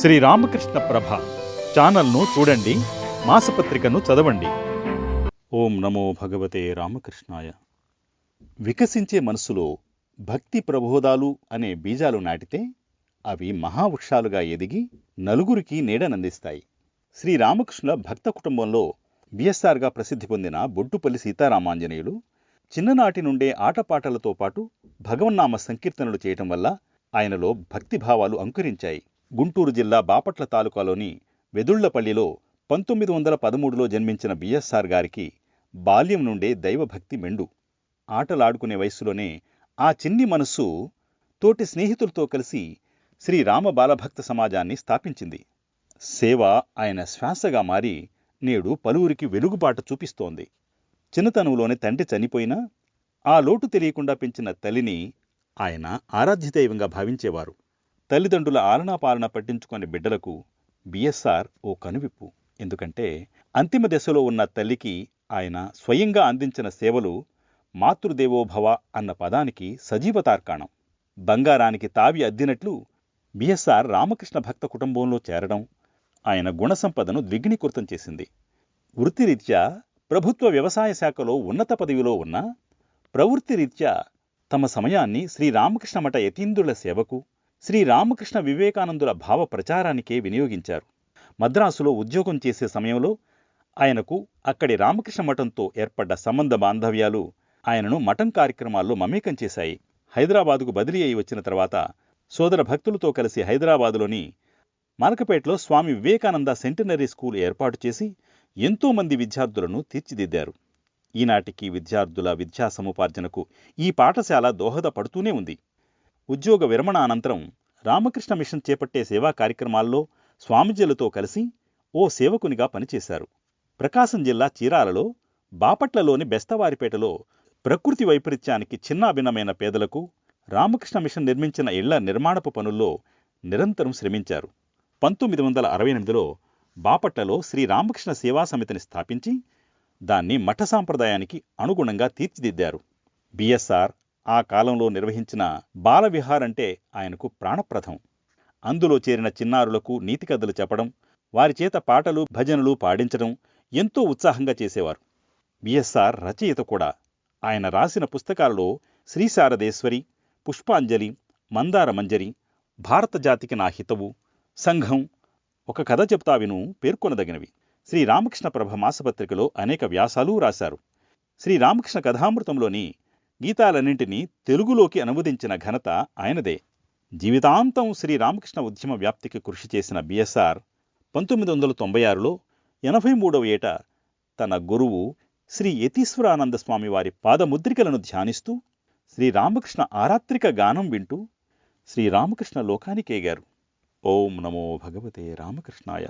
శ్రీ రామకృష్ణ ప్రభ ఛానల్ను చూడండి మాసపత్రికను చదవండి. ఓం నమో భగవతే రామకృష్ణాయ. వికసించే మనసులో భక్తి ప్రబోధాలు అనే బీజాలు నాటితే అవి మహావృక్షాలుగా ఎదిగి నలుగురికి నీడనందిస్తాయి శ్రీరామకృష్ణుల భక్త కుటుంబంలో బిఎస్ఆర్గా ప్రసిద్ధి పొందిన బొడ్డుపల్లి సీతారామాంజనేయులు చిన్ననాటి నుండే ఆటపాటలతో పాటు భగవన్నామ సంకీర్తనలు చేయటం వల్ల ఆయనలో భక్తిభావాలు అంకురించాయి. గుంటూరు జిల్లా బాపట్ల తాలూకాలోని వెదుళ్ళపల్లిలో పంతొమ్మిది వందల పదమూడులో జన్మించిన బిఎస్ఆర్ గారికి బాల్యం నుండే దైవభక్తి మెండు. ఆటలాడుకునే వయస్సులోనే ఆ చిన్ని మనస్సు తోటి స్నేహితులతో కలిసి శ్రీరామ బాలభక్త సమాజాన్ని స్థాపించింది. సేవ ఆయన శ్వాసగా మారి నేడు పలువురికి వెలుగుబాట చూపిస్తోంది. చిన్నతనంలోనే తండ్రి చనిపోయినా ఆ లోటు తెలియకుండా పెంచిన తల్లిని ఆయన ఆరాధ్యదైవంగా భావించేవారు. తల్లిదండ్రుల ఆలనా పాలన పట్టించుకునే బిడ్డలకు బిఎస్ఆర్ ఓ కనువిప్పు. ఎందుకంటే అంతిమ దశలో ఉన్న తల్లికి ఆయన స్వయంగా అందించిన సేవలు మాతృదేవోభవ అన్న పదానికి సజీవ తార్కాణం. బంగారానికి తావి అద్దినట్లు బిఎస్ఆర్ రామకృష్ణ భక్త కుటుంబంలో చేరడం ఆయన గుణసంపదను ద్విగ్నీకృతం చేసింది. వృత్తిరీత్యా ప్రభుత్వ వ్యవసాయ శాఖలో ఉన్నత పదవిలో ఉన్న ప్రవృత్తిరీత్యా తమ సమయాన్ని శ్రీరామకృష్ణ మఠ యతీంద్రుల సేవకు శ్రీ రామకృష్ణ వివేకానందుల భావ ప్రచారానికే వినియోగించారు. మద్రాసులో ఉద్యోగం చేసే సమయంలో ఆయనకు అక్కడి రామకృష్ణ మఠంతో ఏర్పడ్డ సంబంధ బాంధవ్యాలు ఆయనను మఠం కార్యక్రమాల్లో మమేకం చేశాయి. హైదరాబాదుకు బదిలీ అయి వచ్చిన తర్వాత సోదర భక్తులతో కలిసి హైదరాబాదులోని మలకపేటలో స్వామి వివేకానంద సెంటినరీ స్కూల్ ఏర్పాటు చేసి ఎంతోమంది విద్యార్థులను తీర్చిదిద్దారు. ఈనాటికి విద్యార్థుల విద్యా సముపార్జనకు ఈ పాఠశాల దోహదపడుతూనే ఉంది. ఉద్యోగ విరమణ అనంతరం రామకృష్ణ మిషన్ చేపట్టే సేవా కార్యక్రమాల్లో స్వామిజీలతో కలిసి ఓ సేవకునిగా పనిచేశారు. ప్రకాశం జిల్లా చీరాలలో బాపట్లలోని బెస్తవారిపేటలో ప్రకృతి వైపరీత్యానికి చిన్నాభిన్నమైన పేదలకు రామకృష్ణ మిషన్ నిర్మించిన ఇళ్ళ నిర్మాణపు పనుల్లో నిరంతరం శ్రమించారు. పంతొమ్మిది వందల అరవై ఎనిమిదిలో బాపట్లలో శ్రీ రామకృష్ణ సేవా సమితిని స్థాపించి దాన్ని మఠ సాంప్రదాయానికి అనుగుణంగా తీర్చిదిద్దారు. బిఎస్ఆర్ ఆ కాలంలో నిర్వహించిన బాలవిహార్ అంటే ఆయనకు ప్రాణప్రదం అందులో చేరిన చిన్నారులకు నీతి కథలు చెప్పడం వారి చేత పాటలు భజనలు పాడించడం ఎంతో ఉత్సాహంగా చేసేవారు. బిఎస్ఆర్ రచయిత కూడా. ఆయన రాసిన పుస్తకాలలో శ్రీశారదేశ్వరి పుష్పాంజలి మందార మంజరి భారత జాతికి నా హితవు సంఘం ఒక కథ చెప్తా విను పేర్కొనదగినవి. శ్రీ రామకృష్ణ ప్రభ మాసపత్రికలో అనేక వ్యాసాలు రాశారు. శ్రీ రామకృష్ణ కథామృతంలోని గీతాలన్నింటినీ తెలుగులోకి అనువదించిన ఘనత ఆయనదే. జీవితాంతం శ్రీరామకృష్ణ ఉద్యమ వ్యాప్తికి కృషి చేసిన బిఎస్ఆర్ పంతొమ్మిది వందల తొంభై ఆరులో ఎనభై మూడవ ఏట తన గురువు శ్రీ యతీశ్వరానంద స్వామి వారి పాదముద్రికలను ధ్యానిస్తూ శ్రీరామకృష్ణ ఆరాత్రిక గానం వింటూ శ్రీరామకృష్ణ లోకానికేగారు ఓం నమో భగవతే రామకృష్ణాయ.